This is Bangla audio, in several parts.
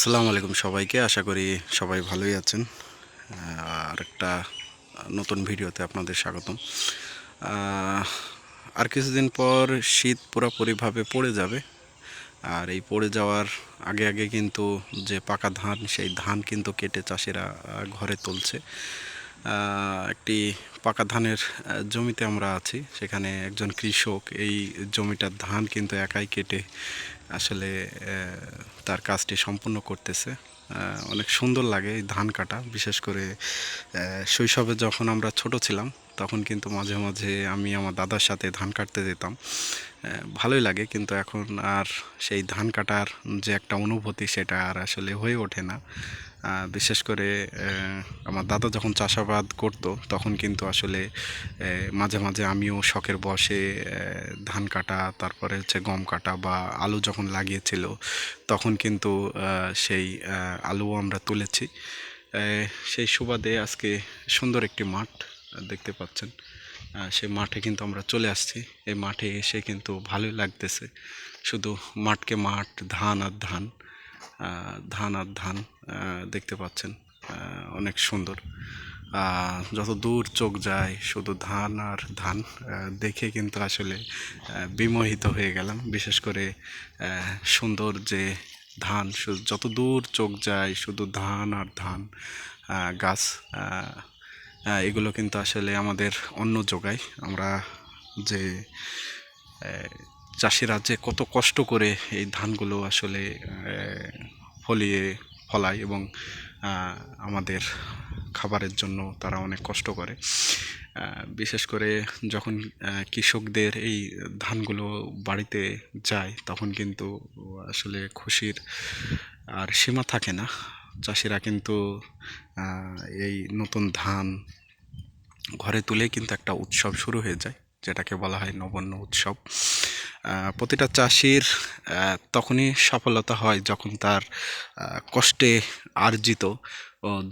আসসালামু আলাইকুম সবাইকে। আশা করি সবাই ভালোই আছেন। আর একটা নতুন ভিডিওতে আপনাদের স্বাগতম। আর কিছুদিন পর শীত পুরোপুরিভাবে পড়ে যাবে। আর এই পড়ে যাওয়ার আগে আগে কিন্তু যে পাকা ধান, সেই ধান কিন্তু কেটে চাষিরা ঘরে তুলছে। একটি পাকা ধানের জমিতে আমরা আছি। সেখানে একজন কৃষক এই জমিটার ধান কিন্তু একাই কেটে আসলে তার কাজটি সম্পূর্ণ করতেছে। অনেক সুন্দর লাগে এই ধান কাটা। বিশেষ করে শৈশবে যখন আমরা ছোট ছিলাম, তখন কিন্তু মাঝে মাঝে আমি আমার দাদার সাথে ধান কাটতে যেতাম। ভালোই লাগে কিন্তু এখন আর সেই ধান কাটার যে একটা অনুভূতি সেটা আর আসলে হয়ে ওঠে না। বিশেষ করে আমার দাদা যখন চাষাবাদ করতো, তখন কিন্তু আসলে মাঝে মাঝে আমিও শখের বসে ধান কাটা, তারপরে হচ্ছে গম কাটা বা আলু যখন লাগিয়েছিল, তখন কিন্তু সেই আলুও আমরা তুলেছি। সেই সুবাদে আজকে সুন্দর একটি মাঠ দেখতে পাচ্ছেন। সে মাঠে কিন্তু আমরা চলে আসছি। এই মাঠে এসে কিন্তু ভালোই লাগতেছে। শুধু মাঠকে মাঠ, ধান আর ধান। ধান আর ধান দেখতে পাচ্ছেন অনেক সুন্দর। যত দূর চোখ যায়, শুধু ধান আর ধান দেখে কিন্তু আসলে বিমোহিত হয়ে গেলাম। বিশেষ করে সুন্দর যে ধান যত দূর চোখ যায়, শুধু ধান আর ধান গাছ এগুলো কিন্তু আসলে আমাদের অন্য যোগায়। আমরা যে চাষিরা যে কত কষ্ট করে এই ধানগুলো আসলে ফলিয়ে ফলায় এবং আমাদের খাবারের জন্য তারা অনেক কষ্ট করে। বিশেষ করে যখন কৃষকদের এই ধানগুলো বাড়িতে যায়, তখন কিন্তু আসলে খুশির আর সীমা থাকে না। চাষিরা কিন্তু এই নতুন ধান ঘরে তুলে কিন্তু একটা উৎসব শুরু হয়ে যায়। যেটাকে বলা হয় নবান্ন উৎসব। প্রতিটা চাষির তখনই সফলতা হয় যখন তার কষ্টে আর্জিত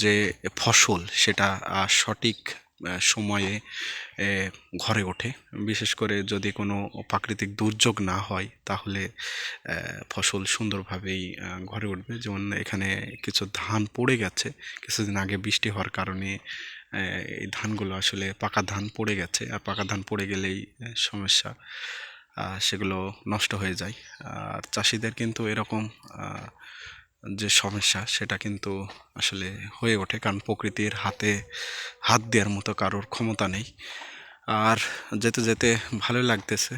যে ফসল সেটা সঠিক সময়ে ঘরে ওঠে। বিশেষ করে যদি কোনো প্রাকৃতিক দুর্যোগ না হয়, তাহলে ফসল সুন্দরভাবেই ঘরে উঠবে। যেমন এখানে কিছু ধান পড়ে গেছে, কিছুদিন আগে বৃষ্টি হওয়ার কারণে এই ধানগুলো আসলে পাকা ধান পড়ে গেছে। আর পাকা ধান পড়ে গেলেই সমস্যা সেগুলো নষ্ট হয়ে যায়। আর চাষিদের কিন্তু এরকম যে সমস্যা, সেটা কিন্তু আসলে হয়ে ওঠে। কারণ প্রকৃতির হাতে হাত দেওয়ার মতো কারোর ক্ষমতা নেই। আর যেতে যেতে ভালো লাগতেছে।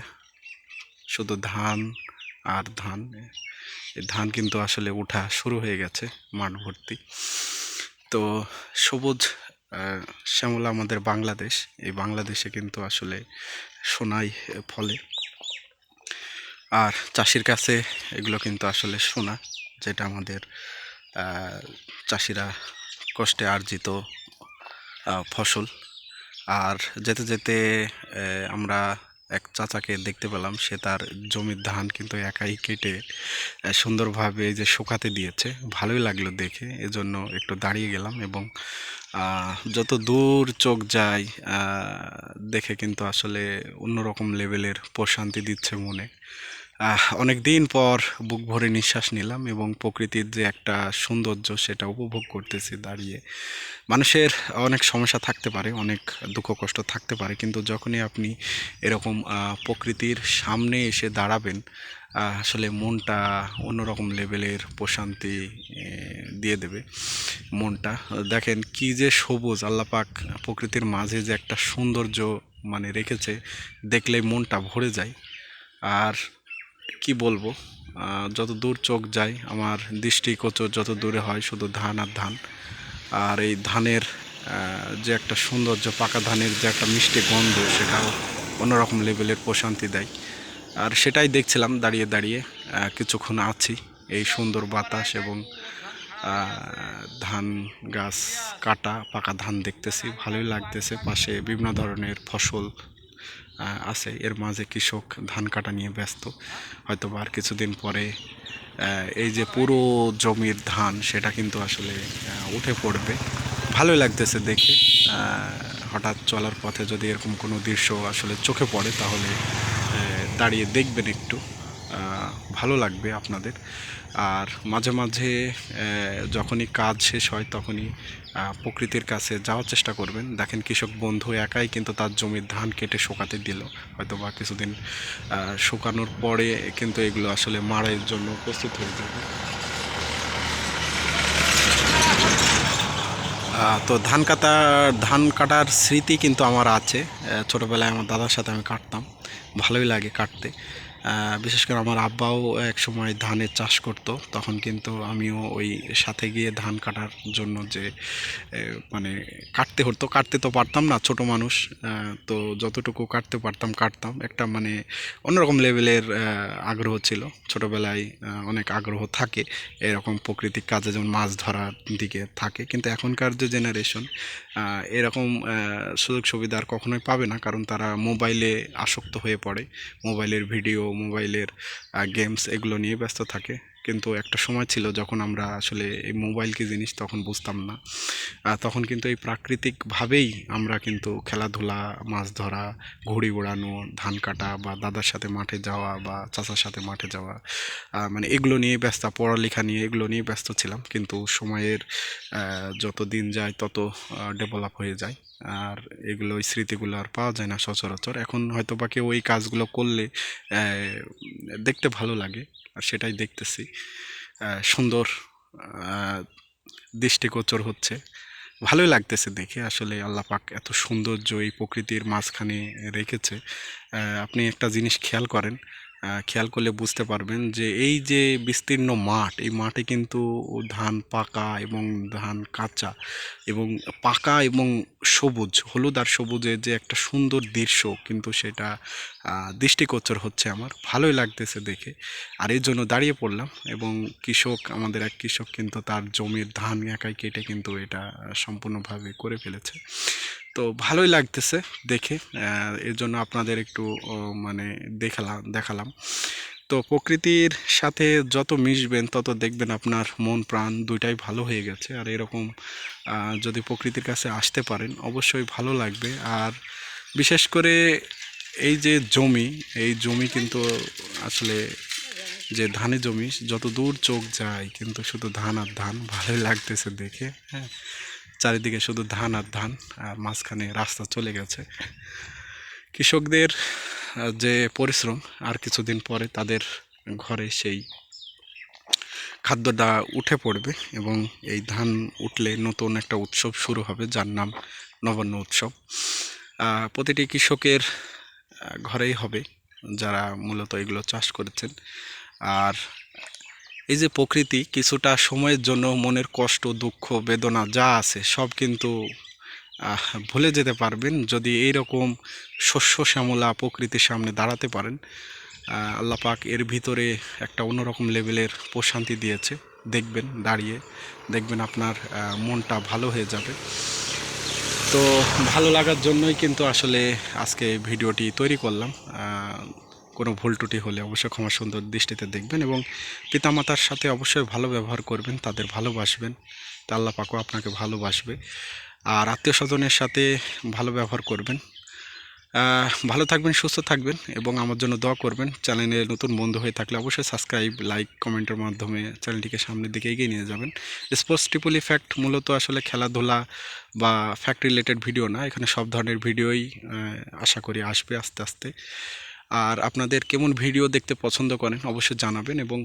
শুধু ধান আর ধান ধান কিন্তু আসলে ওঠা শুরু হয়ে গেছে মাঠ ভর্তি। তো সবুজ শ্যামলা আমাদের বাংলাদেশ। এই বাংলাদেশে কিন্তু আসলে সোনাই ফলে। আর চাষির কাছে এগুলো কিন্তু আসলে সোনা, যেটা আমাদের চাষিরা কষ্টে আর্জিত ফসল। আর যেতে যেতে আমরা এক চাচাকে দেখতে পেলাম, সে তার জমির ধান কিন্তু একাই কেটে সুন্দরভাবে যে শুকাতে দিয়েছে। ভালোই লাগল দেখে, এজন্য একটু দাঁড়িয়ে গেলাম এবং যত দূর চোখ যায় দেখে কিন্তু আসলে অন্যরকম লেভেলের প্রশান্তি দিচ্ছে মনে। অনেক দিন পর বুক ভরে নিঃশ্বাস নিলাম এবং প্রকৃতির যে একটা সৌন্দর্য সেটা উপভোগ করতেছি দাঁড়িয়ে। মানুষের অনেক সমস্যা থাকতে পারে, অনেক দুঃখ কষ্ট থাকতে পারে, কিন্তু যখনই আপনি এরকম প্রকৃতির সামনে এসে দাঁড়াবেন আসলে মনটা অন্যরকম লেভেলের প্রশান্তি দিয়ে দেবে। মনটা। দেখেন কি যে সবুজ আল্লাপাক প্রকৃতির মাঝে যে একটা সৌন্দর্য মানে রেখেছে, দেখলেই মনটা ভরে যায়। আর কি বলব যত দূর চোখ যায়, আমার দৃষ্টিগোচর যত দূরে হয় শুধু ধান আর ধান। আর এই ধানের যে একটা সৌন্দর্য, পাকা ধানের যে একটা মিষ্টি গন্ধ, সেটাও অন্যরকম লেভেলের প্রশান্তি দেয়। আর সেটাই দেখছিলাম, দাঁড়িয়ে দাঁড়িয়ে কিছুক্ষণ আছি এই সুন্দর বাতাস এবং ধান গাছ কাটা, পাকা ধান দেখতেছি, ভালোই লাগতেছে। পাশে বিভিন্ন ধরনের ফসল আছে। এর মাঝে কৃষক ধান কাটা নিয়ে ব্যস্ত। হয়তো আর কিছুদিন পরে এই যে পুরো জমির ধান, সেটা কিন্তু আসলে উঠে পড়বে। ভালোই লাগতেছে দেখে। হঠাৎ চলার পথে যদি এরকম কোনো দৃশ্য আসলে চোখে পড়ে, তাহলে দাঁড়িয়ে দেখবেন একটু। ভালো লাগবে আপনাদের। আর মাঝে মাঝে যখনই কাজ শেষ হয় তখনই প্রকৃতির কাছে যাওয়ার চেষ্টা করবেন। দেখেন কৃষক বন্ধু একাই কিন্তু তার জমির ধান কেটে শুকাতে দিল। হয়তো বা কিছুদিন শুকানোর পরে কিন্তু এগুলো আসলে মাড়াইয়ের জন্য প্রস্তুত হয়ে যাবে। তো ধান কাটা, ধান কাটার স্মৃতি কিন্তু আমার আছে। ছোটোবেলায় আমার দাদার সাথে আমি কাটতাম। ভালোই লাগে কাটতে। বিশেষ করে আমার আব্বাও এক সময় ধানের চাষ করত, তখন কিন্তু আমিও ওই সাথে গিয়ে ধান কাটার জন্য যে মানে কাটতে হতো। কাটতে তো পারতাম না, ছোট মানুষ তো যতটুকু কাটতে পারতাম কাটতাম। একটা মানে অন্যরকম লেভেলের আগ্রহ ছিল। ছোটোবেলায় অনেক আগ্রহ থাকে, এরকম প্রাকৃতিক কাজে যেমন মাছ ধরার দিকে থাকে। কিন্তু এখনকার যে জেনারেশন এরকম সুযোগ সুবিধা আর কখনোই পাবে না, কারণ তারা মোবাইলে আসক্ত হয়ে পড়ে। মোবাইলের ভিডিও মোবাইলের গেমস এগুলো নিয়ে ব্যস্ত থাকে। কিন্তু একটা সময় ছিল যখন আমরা আসলে এই মোবাইল কি জিনিস তখন বুঝতাম না। তখন কিন্তু এই প্রাকৃতিকভাবেই আমরা কিন্তু খেলাধুলা, মাছ ধরা, ঘুড়ি ওড়ানো, ধান কাটা বা দাদার সাথে মাঠে যাওয়া বা চাচার সাথে মাঠে যাওয়া মানে এগুলো নিয়ে ব্যস্ত, পড়ালেখা নিয়ে এগুলো নিয়ে ব্যস্ত ছিলাম। কিন্তু সময়ের যত দিন যায় তত ডেভেলপ হয়ে যায়। আর এগুলো ওই স্মৃতিগুলো আর পাওয়া যায় না সচরাচর। এখন হয়তো বা কেউ ওই কাজগুলো করলে দেখতে ভালো লাগে, আর সেটাই দেখতেছি। সুন্দর দৃষ্টিগোচর হচ্ছে। ভালোই লাগতেছে দেখে, আসলে আল্লাহ পাক এত সৌন্দর্য এই প্রকৃতির মাঝখানে রেখেছে। আপনি একটা জিনিস খেয়াল করেন খেয়াল করলে বুঝতে পারবেন যে এই যে বিস্তীর্ণ মাঠ, এই মাঠে কিন্তু ধান পাকা এবং ধান কাঁচা এবং পাকা এবং সবুজ, হলুদ আর সবুজের যে একটা সুন্দর দৃশ্য কিন্তু সেটা দৃষ্টিগোচর হচ্ছে আমার। ভালোই লাগতেছে দেখে। আর এই জন্য দাঁড়িয়ে পড়লাম এবং কৃষক, আমাদের এক কৃষক কিন্তু তার জমির ধান একাই কেটে কিন্তু এটা সম্পূর্ণভাবে করে ফেলেছে। তো ভালোই লাগতেছে দেখে এর জন্য আপনাদের একটু মানে দেখালাম দেখালাম। তো প্রকৃতির সাথে যত মিশবেন, তত দেখবেন আপনার মন, প্রাণ দুইটাই ভালো হয়ে গেছে। আর এরকম যদি প্রকৃতির কাছে আসতে পারেন, অবশ্যই ভালো লাগবে। আর বিশেষ করে এই যে জমি, এই জমি কিন্তু আসলে যে ধানে জমি যত দূর চোখ যায়, কিন্তু শুধু ধান আর ধান, ভালোই লাগতেছে দেখে হ্যাঁ। চারিদিকে শুধু ধান আর ধান, আর মাঝখানে রাস্তা চলে গেছে। কৃষকদের যে পরিশ্রম, আর কিছুদিন পরে তাদের ঘরে সেই খাদ্যটা উঠে পড়বে এবং এই ধান উঠলে নতুন একটা উৎসব শুরু হবে, যার নাম নবান্ন উৎসব। প্রতিটি কৃষকের ঘরেই হবে যারা মূলত এগুলো চাষ করেছেন। আর এই যে প্রকৃতি কিছুটা সময়ের জন্য মনের কষ্ট, দুঃখ, বেদনা যা আছে সব কিন্তু ভুলে যেতে পারবেন যদি এইরকম শস্য শ্যামলা প্রকৃতির সামনে দাঁড়াতে পারেন। আল্লাহ পাক এর ভিতরে একটা অন্যরকম লেভেলের প্রশান্তি দিয়েছে। দেখবেন, দাঁড়িয়ে দেখবেন আপনার মনটা ভালো হয়ে যাবে। তো ভালো লাগার জন্যই কিন্তু আসলে আজকে ভিডিওটি তৈরি করলাম। কোনো ভুল ত্রুটি হলে অবশ্যই ক্ষমা সুন্দর দৃষ্টিতে দেখবেন এবং পিতামাতার সাথে অবশ্যই ভালো ব্যবহার করবেন, তাদের ভালোবাসবেন। তা আল্লাহ পাকও আপনাকে ভালোবাসবে। আর আত্মীয় স্বজনের সাথে ভালো ব্যবহার করবেন। ভালো থাকবেন, সুস্থ থাকবেন এবং আমার জন্য দোয়া করবেন। চ্যানেলে নতুন বন্ধু হয়ে থাকলে অবশ্যই সাবস্ক্রাইব, লাইক, কমেন্টের মাধ্যমে চ্যানেলটিকে সামনের দিকে এগিয়ে নিয়ে যাবেন। স্পোর্টস ট্রিপল ইফ্যাক্ট মূলত আসলে খেলাধুলা বা ফ্যাক্ট রিলেটেড ভিডিও না, এখানে সব ধরনের ভিডিওই আশা করি আসবে আস্তে আস্তে। আর আপনাদের কেমন ভিডিও দেখতে পছন্দ করেন অবশ্যই জানাবেন এবং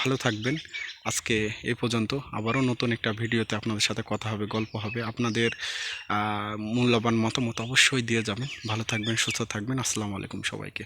ভালো থাকবেন। আজকে এ পর্যন্ত আবারও নতুন একটা ভিডিওতে আপনাদের সাথে কথা হবে, গল্প হবে। আপনাদের মূল্যবান মতামত অবশ্যই দিয়ে যাবেন। ভালো থাকবেন, সুস্থ থাকবেন। আসসালামু আলাইকুম সবাইকে।